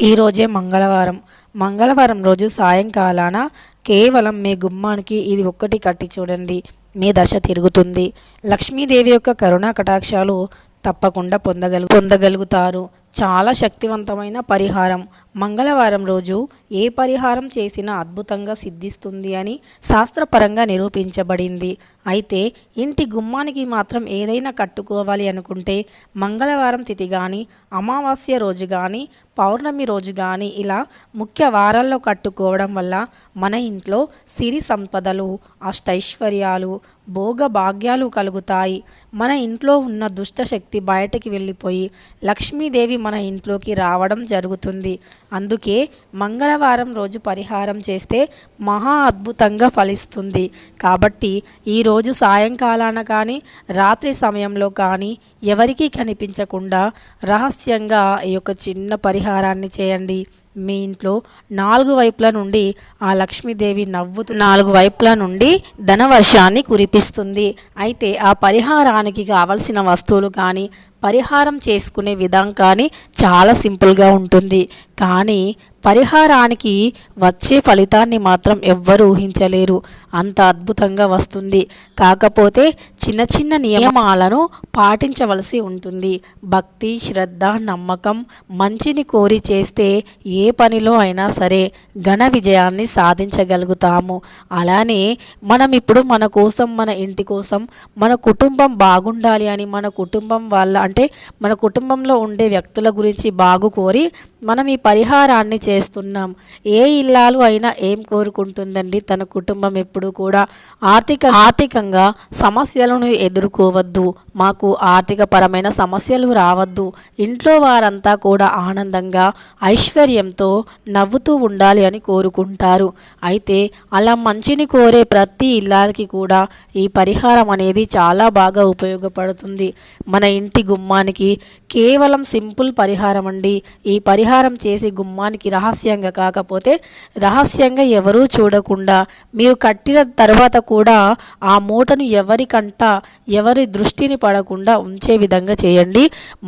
ఈరోజే మంగళవారం. మంగళవారం రోజు సాయంకాలాన కేవలం మీ గుమ్మానికి ఇది ఒక్కటి కట్టి చూడండి. మీ దశ తిరుగుతుంది. లక్ష్మీదేవి యొక్క కరుణా కటాక్షాలు తప్పకుండా పొందగలు పొందగలుగుతారు. చాలా శక్తివంతమైన పరిహారం. మంగళవారం రోజు ఏ పరిహారం చేసినా అద్భుతంగా సిద్ధిస్తుంది అని శాస్త్రపరంగా నిరూపించబడింది. అయితే ఇంటి గుమ్మానికి మాత్రం ఏదైనా కట్టుకోవాలి అనుకుంటే మంగళవారం తిథి కానీ అమావాస్య రోజు కానీ పౌర్ణమి రోజు కానీ ఇలా ముఖ్య వారాల్లో కట్టుకోవడం వల్ల మన ఇంట్లో సిరి సంపదలు అష్టైశ్వర్యాలు భోగ భాగ్యాలు కలుగుతాయి. మన ఇంట్లో ఉన్న దుష్టశక్తి బయటకి వెళ్ళిపోయి లక్ష్మీదేవి మన ఇంట్లోకి రావడం జరుగుతుంది. అందుకే మంగళవారం రోజు పరిహారం చేస్తే మహా అద్భుతంగా ఫలిస్తుంది. కాబట్టి ఈరోజు సాయంకాలాన కానీ రాత్రి సమయంలో కానీ ఎవరికీ కనిపించకుండా రహస్యంగా ఈ యొక్క చిన్న పరిహారాన్ని చేయండి. మీ ఇంట్లో నాలుగు వైపుల నుండి ఆ లక్ష్మీదేవి నవ్వుతూ నాలుగు వైపుల నుండి ధనవర్షాన్ని కురిపిస్తుంది. అయితే ఆ పరిహారానికి కావలసిన వస్తువులు కానీ పరిహారం చేసుకునే విధానం కానీ చాలా సింపుల్గా ఉంటుంది. కానీ పరిహారానికి వచ్చే ఫలితాన్ని మాత్రం ఎవ్వరూ ఊహించలేరు. అంత అద్భుతంగా వస్తుంది. కాకపోతే చిన్న చిన్న నియమాలను పాటించవలసి ఉంటుంది. భక్తి శ్రద్ధ నమ్మకం మంచిని కోరి చేస్తే ఏ పనిలో అయినా సరే ఘన విజయాన్ని సాధించగలుగుతాము. అలానే మనం ఇప్పుడు మన కోసం మన ఇంటి కోసం మన కుటుంబం బాగుండాలి అని మన కుటుంబం వాళ్ళ అంటే మన కుటుంబంలో ఉండే వ్యక్తుల గురించి బాగు కోరి మనం ఈ పరిహారాన్ని చే చేస్తున్నాం. ఏ ఇల్లాలు అయినా ఏం కోరుకుంటుందండి? తన కుటుంబం ఎప్పుడు కూడా ఆర్థిక ఆర్థికంగా సమస్యలను ఎదుర్కోవద్దు. మాకు ఆర్థిక పరమైన సమస్యలు రావద్దు. ఇంట్లో వారంతా కూడా ఆనందంగా ఐశ్వర్యంతో నవ్వుతూ ఉండాలి అని కోరుకుంటారు. అయితే అలా మంచిని కోరే ప్రతి ఇల్లాలకి కూడా ఈ పరిహారం అనేది చాలా బాగా ఉపయోగపడుతుంది. మన ఇంటి గుమ్మానికి కేవలం సింపుల్ పరిహారం అండి. ఈ పరిహారం చేసి గుమ్మానికి రహస్యంగా కాకపోతే రహస్యంగా ఎవరూ చూడకుండా మీరు కట్టిన తర్వాత కూడా ఆ మూటను ఎవరికంట ఎవరి దృష్టిని పడకుండా ఉంచే విధంగా చేయండి.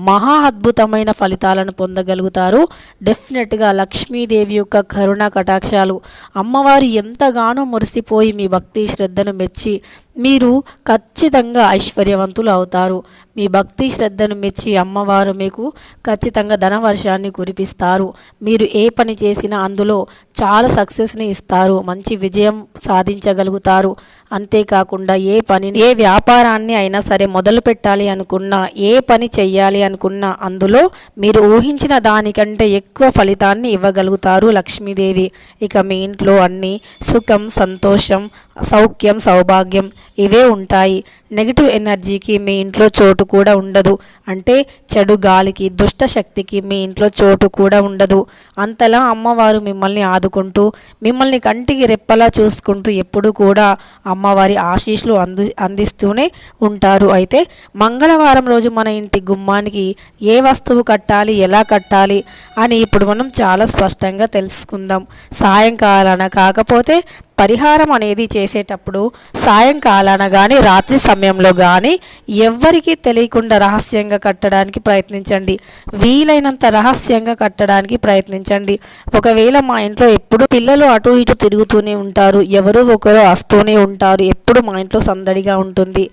మహా అద్భుతమైన ఫలితాలను పొందగలుగుతారు. డెఫినెట్గా లక్ష్మీదేవి యొక్క కరుణ కటాక్షాలు. అమ్మవారు ఎంతగానో మురిసిపోయి మీ భక్తి శ్రద్ధను మెచ్చి మీరు ఖచ్చితంగా ఐశ్వర్యవంతులు అవుతారు. మీ భక్తి శ్రద్ధను మెచ్చి అమ్మవారు మీకు ఖచ్చితంగా ధనవర్షాన్ని కురిపిస్తారు. మీరు ఏ పని చేసినా అందులో చాలా సక్సెస్ని ఇస్తారు. మంచి విజయం సాధించగలుగుతారు. అంతేకాకుండా ఏ పని ఏ వ్యాపారాన్ని అయినా సరే మొదలు పెట్టాలి అనుకున్నా ఏ పని చెయ్యాలి అనుకున్నా అందులో మీరు ఊహించిన దానికంటే ఎక్కువ ఫలితాన్ని ఇవ్వగలుగుతారు లక్ష్మీదేవి. ఇక మీ ఇంట్లో అన్నీ సుఖం సంతోషం సౌఖ్యం సౌభాగ్యం ఇవే ఉంటాయి. నెగిటివ్ ఎనర్జీకి మీ ఇంట్లో చోటు కూడా ఉండదు. అంటే చెడు గాలికి దుష్ట శక్తికి మీ ఇంట్లో చోటు కూడా ఉండదు. అంతలా అమ్మవారు మిమ్మల్ని ఆదుకుంటూ మిమ్మల్ని కంటికి రెప్పలా చూసుకుంటూ ఎప్పుడూ కూడా అమ్మవారి ఆశీస్సులు అంది అందిస్తూనే ఉంటారు. అయితే మంగళవారం రోజు మన ఇంటి గుమ్మానికి ఏ వస్తువు కట్టాలి ఎలా కట్టాలి అని ఇప్పుడు మనం చాలా స్పష్టంగా తెలుసుకుందాం. సాయంకాలాన కాకపోతే పరిహారం అనేది చేసేటప్పుడు సాయంకాలాన కానీ రాత్రి సమయంలో కానీ ఎవ్వరికీ తెలియకుండా రహస్యంగా కట్టడానికి ప్రయత్నించండి. వీలైనంత రహస్యంగా కట్టడానికి ప్రయత్నించండి. ఒకవేళ మా ఇంట్లో ఎప్పుడు పిల్లలు అటు ఇటు తిరుగుతూనే ఉంటారు ఎవరో ఒకరు వస్తూనే ఉంటారు ఎప్పుడు మా ఇంట్లో సందడిగా ఉంటుంది.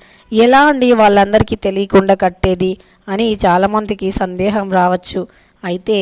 ఎలా అండి వాళ్ళందరికీ తెలియకుండా కట్టేది అని చాలామందికి సందేహం రావచ్చు. అయితే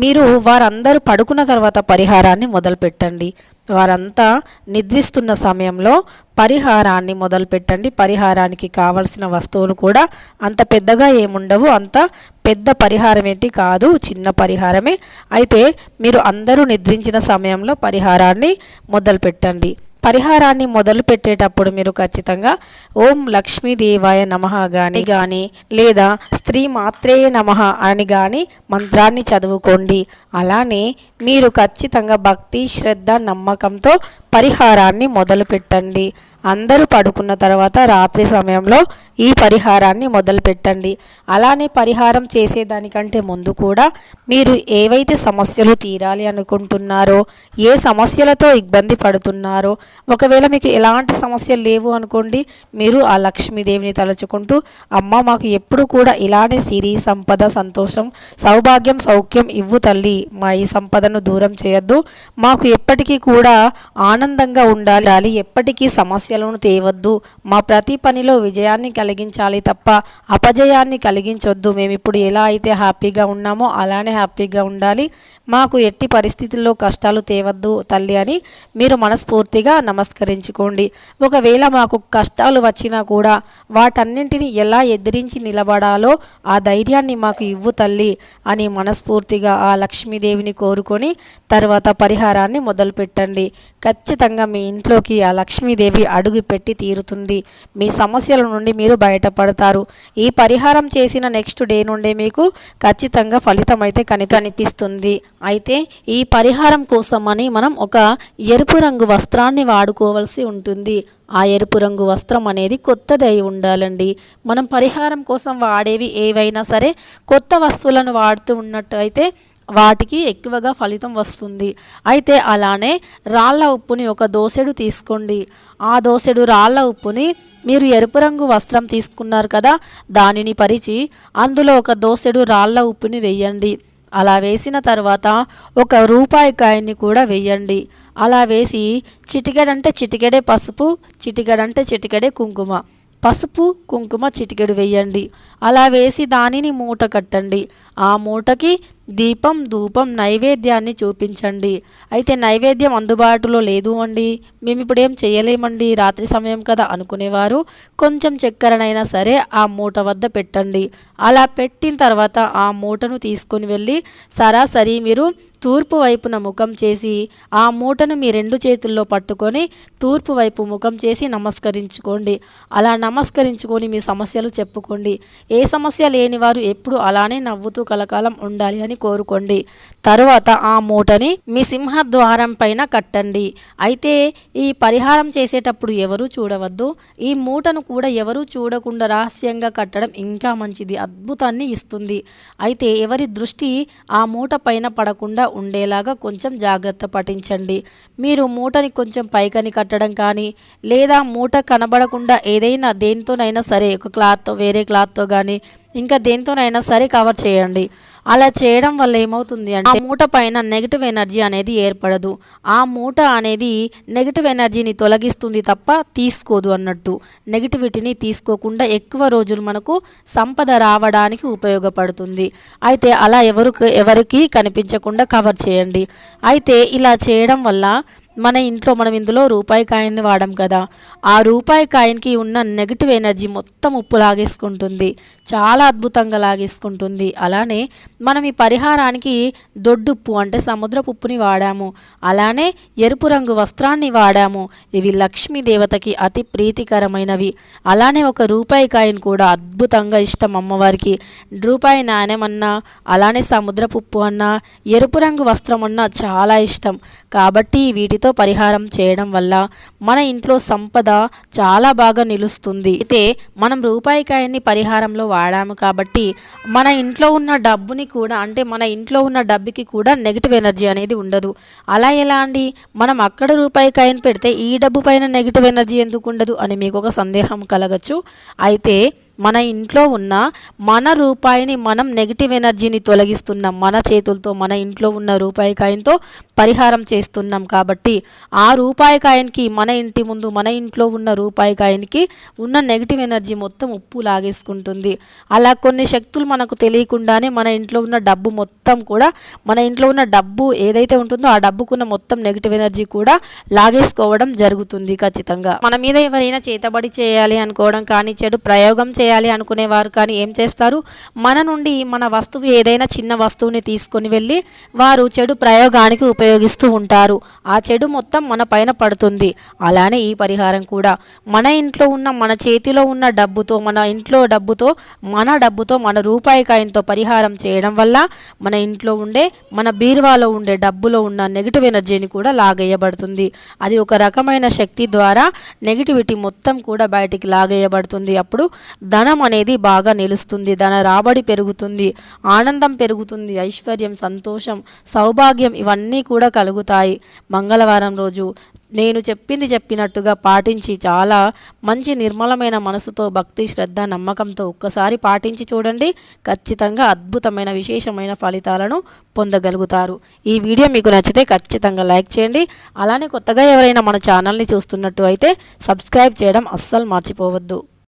మీరు వారందరూ పడుకున్న తర్వాత పరిహారాన్ని మొదలుపెట్టండి. వారంతా నిద్రిస్తున్న సమయంలో పరిహారాన్ని మొదలుపెట్టండి. పరిహారానికి కావలసిన వస్తువులు కూడా అంత పెద్దగా ఏముండవు. అంత పెద్ద పరిహారం ఏంటి కాదు. చిన్న పరిహారమే. అయితే మీరు అందరూ నిద్రించిన సమయంలో పరిహారాన్ని మొదలుపెట్టండి. పరిహారాన్ని మొదలు పెట్టేటప్పుడు మీరు ఖచ్చితంగా ఓం లక్ష్మీదేవాయ నమ కానీ కానీ లేదా స్త్రీ మాత్రే నమ అని కానీ మంత్రాన్ని చదువుకోండి. అలానే మీరు ఖచ్చితంగా భక్తి శ్రద్ధ నమ్మకంతో పరిహారాన్ని మొదలు పెట్టండి అందరూ పడుకున్న తర్వాత రాత్రి సమయంలో ఈ పరిహారాన్ని మొదలుపెట్టండి. అలానే పరిహారం చేసేదానికంటే ముందు కూడా మీరు ఏవైతే సమస్యలు తీరాలి అనుకుంటున్నారో ఏ సమస్యలతో ఇబ్బంది పడుతున్నారో ఒకవేళ మీకు ఎలాంటి సమస్యలు లేవు అనుకోండి మీరు ఆ లక్ష్మీదేవిని తలుచుకుంటూ అమ్మ మాకు ఎప్పుడు కూడా ఇలానే సిరి సంపద సంతోషం సౌభాగ్యం సౌఖ్యం ఇవ్వు తల్లి మా ఈ సంపదను దూరం చేయొద్దు. మాకు ఎప్పటికీ కూడా ఆనందంగా ఉండాలి ఎప్పటికీ సమస్య సమస్యలను తేవద్దు. మా ప్రతి పనిలో విజయాన్ని కలిగించాలి తప్ప అపజయాన్ని కలిగించొద్దు. మేము ఇప్పుడు ఎలా అయితే హ్యాపీగా ఉన్నామో అలానే హ్యాపీగా ఉండాలి. మాకు ఎట్టి పరిస్థితుల్లో కష్టాలు తేవద్దు తల్లి అని మీరు మనస్ఫూర్తిగా నమస్కరించుకోండి. ఒకవేళ మాకు కష్టాలు వచ్చినా కూడా వాటన్నింటిని ఎలా ఎదిరించి నిలబడాలో ఆ ధైర్యాన్ని మాకు ఇవ్వు తల్లి అని మనస్ఫూర్తిగా ఆ లక్ష్మీదేవిని కోరుకొని తర్వాత పరిహారాన్ని మొదలుపెట్టండి. ఖచ్చితంగా మీ ఇంట్లోకి ఆ లక్ష్మీదేవి అడుగు పెట్టి తీరుతుంది. మీ సమస్యల నుండి మీరు బయటపడతారు. ఈ పరిహారం చేసిన నెక్స్ట్ డే నుండే మీకు ఖచ్చితంగా ఫలితం అయితే కని కనిపిస్తుంది. అయితే ఈ పరిహారం కోసమని మనం ఒక ఎరుపు రంగు వస్త్రాన్ని వాడుకోవాల్సి ఉంటుంది. ఆ ఎరుపు రంగు వస్త్రం అనేది కొత్తది అయి ఉండాలండి. మనం పరిహారం కోసం వాడేవి ఏవైనా సరే కొత్త వస్తువులను వాడుతూ ఉన్నట్టు అయితే వాటికి ఎక్కువగా ఫలితం వస్తుంది. అయితే అలానే రాళ్ళ ఉప్పుని ఒక దోసెడు తీసుకోండి. ఆ దోసెడు రాళ్ళ ఉప్పుని మీరు ఎరుపు రంగు వస్త్రం తీసుకున్నారు కదా దానిని పరిచి అందులో ఒక దోసెడు రాళ్ళ ఉప్పుని వేయండి. అలా వేసిన తర్వాత ఒక రూపాయి కాయని కూడా వేయండి. అలా వేసి చిటికెడంటే చిటికెడే పసుపు చిటికెడంటే చిటికెడే కుంకుమ. పసుపు కుంకుమ చిటికెడు వేయండి. అలా వేసి దానిని మూట కట్టండి. ఆ మూటకి దీపం ధూపం నైవేద్యాన్ని చూపించండి. అయితే నైవేద్యం అందుబాటులో లేదు అండి. మేము ఇప్పుడు ఏం చేయలేమండి. రాత్రి సమయం కదా అనుకునేవారు. కొంచెం చక్కెరనైనా సరే ఆ మూట వద్ద పెట్టండి. అలా పెట్టిన తర్వాత ఆ మూటను తీసుకొని వెళ్ళి సరాసరి మీరు తూర్పు వైపున ముఖం చేసి ఆ మూటను మీ రెండు చేతుల్లో పట్టుకొని తూర్పు వైపు ముఖం చేసి నమస్కరించుకోండి. అలా నమస్కరించుకొని మీ సమస్యలు చెప్పుకోండి. ఏ సమస్య లేని వారు ఎప్పుడు అలానే నవ్వుతూ కలకాలం ఉండాలి అని కోరుకోండి. తరువాత ఆ మూటని మీ సింహద్వారం పైన కట్టండి. అయితే ఈ పరిహారం చేసేటప్పుడు ఎవరూ చూడవద్దు. ఈ మూటను కూడా ఎవరూ చూడకుండా రహస్యంగా కట్టడం ఇంకా మంచిది అద్భుతాన్ని ఇస్తుంది. అయితే ఎవరి దృష్టి ఆ మూట పైన పడకుండా ఉండేలాగా కొంచెం జాగ్రత్త పఠించండి. మీరు మూటని కొంచెం పైకని కట్టడం కానీ లేదా మూట కనబడకుండా ఏదైనా దేనితోనైనా సరే ఒక క్లాత్తో వేరే క్లాత్తో కానీ ఇంకా దేనితోనైనా సరే కవర్ చేయండి. అలా చేయడం వల్ల ఏమవుతుంది అంటే ఆ మూట పైన నెగిటివ్ ఎనర్జీ అనేది ఏర్పడదు. ఆ మూట అనేది నెగిటివ్ ఎనర్జీని తొలగిస్తుంది తప్ప తీసుకోదు అన్నట్టు. నెగిటివిటీని తీసుకోకుండా ఎక్కువ రోజులు మనకు సంపద రావడానికి ఉపయోగపడుతుంది. అయితే అలా ఎవరు ఎవరికి కనిపించకుండా కవర్ చేయండి. అయితే ఇలా చేయడం వల్ల మన ఇంట్లో మనం ఇందులో రూపాయి కాయిన్ని వాడాం కదా. ఆ రూపాయి కాయిన్కి ఉన్న నెగిటివ్ ఎనర్జీ మొత్తం ఉప్పు లాగేసుకుంటుంది. చాలా అద్భుతంగా లాగేసుకుంటుంది. అలానే మనం ఈ పరిహారానికి దొడ్డుప్పు అంటే సముద్రపు ఉప్పుని వాడాము. అలానే ఎరుపు రంగు వస్త్రాన్ని వాడాము. ఇవి లక్ష్మీదేవతకి అతి ప్రీతికరమైనవి. అలానే ఒక రూపాయి కాయిన్ కూడా అద్భుతంగా ఇష్టం అమ్మవారికి. రూపాయి నాణ్యం అన్నా అలానే సముద్రపు ఉప్పు అన్నా ఎరుపు రంగు వస్త్రం అన్నా చాలా ఇష్టం. కాబట్టి వీటితో పరిహారం చేయడం వల్ల మన ఇంట్లో సంపద చాలా బాగా నిలుస్తుంది. అయితే మనం రూపాయికాయని పరిహారంలో వాడాము కాబట్టి మన ఇంట్లో ఉన్న డబ్బుని కూడా అంటే మన ఇంట్లో ఉన్న డబ్బుకి కూడా నెగిటివ్ ఎనర్జీ అనేది ఉండదు. అలా ఎలా అండి? మనం అక్కడ రూపాయికాయని పెడితే ఈ డబ్బు పైన నెగిటివ్ ఎనర్జీ ఎందుకు ఉండదు అని మీకు ఒక సందేహం కలగచ్చు. అయితే మన ఇంట్లో ఉన్న మన రూపాయిని మనం నెగిటివ్ ఎనర్జీని తొలగిస్తున్నాం మన చేతులతో మన ఇంట్లో ఉన్న రూపాయి కాయంతో పరిహారం చేస్తున్నాం కాబట్టి ఆ రూపాయి కాయనికి మన ఇంటి ముందు మన ఇంట్లో ఉన్న రూపాయి కాయన్కి ఉన్న నెగిటివ్ ఎనర్జీ మొత్తం ఉప్పు లాగేసుకుంటుంది. అలా కొన్ని శక్తులు మనకు తెలియకుండానే మన ఇంట్లో ఉన్న డబ్బు మొత్తం కూడా మన ఇంట్లో ఉన్న డబ్బు ఏదైతే ఉంటుందో ఆ డబ్బుకున్న మొత్తం నెగిటివ్ ఎనర్జీ కూడా లాగేసుకోవడం జరుగుతుంది ఖచ్చితంగా. మన మీద ఎవరైనా చేతబడి చేయాలి అనుకోవడం కానీ చెడు ప్రయోగం చేయాలి చేయాలి అనుకునేవారు కానీ ఏం చేస్తారు? మన నుండి మన వస్తువు ఏదైనా చిన్న వస్తువుని తీసుకొని వెళ్ళి వారు చెడు ప్రయోగానికి ఉపయోగిస్తూ ఉంటారు. ఆ చెడు మొత్తం మన పైన పడుతుంది. అలానే ఈ పరిహారం కూడా. మన ఇంట్లో ఉన్న మన చేతిలో ఉన్న డబ్బుతో మన ఇంట్లో డబ్బుతో మన డబ్బుతో మన రూపాయి కాయంతో పరిహారం చేయడం వల్ల మన ఇంట్లో ఉండే మన బీరువాలో ఉండే డబ్బులో ఉన్న నెగిటివ్ ఎనర్జీని కూడా లాగేయబడుతుంది. అది ఒక రకమైన శక్తి ద్వారా నెగిటివిటీ మొత్తం కూడా బయటికి లాగేయబడుతుంది. అప్పుడు ధనం అనేది బాగా నిలుస్తుంది ధన రాబడి పెరుగుతుంది ఆనందం పెరుగుతుంది ఐశ్వర్యం సంతోషం సౌభాగ్యం ఇవన్నీ కూడా కలుగుతాయి. మంగళవారం రోజు నేను చెప్పింది చెప్పినట్టుగా పాటించి చాలా మంచి నిర్మలమైన మనసుతో భక్తి శ్రద్ధ నమ్మకంతో ఒక్కసారి పాటించి చూడండి. ఖచ్చితంగా అద్భుతమైన విశేషమైన ఫలితాలను పొందగలుగుతారు. ఈ వీడియో మీకు నచ్చితే ఖచ్చితంగా లైక్ చేయండి. అలానే కొత్తగా ఎవరైనా మన ఛానల్ని చూస్తున్నట్టు అయితే సబ్స్క్రైబ్ చేయడం అస్సలు మర్చిపోవద్దు.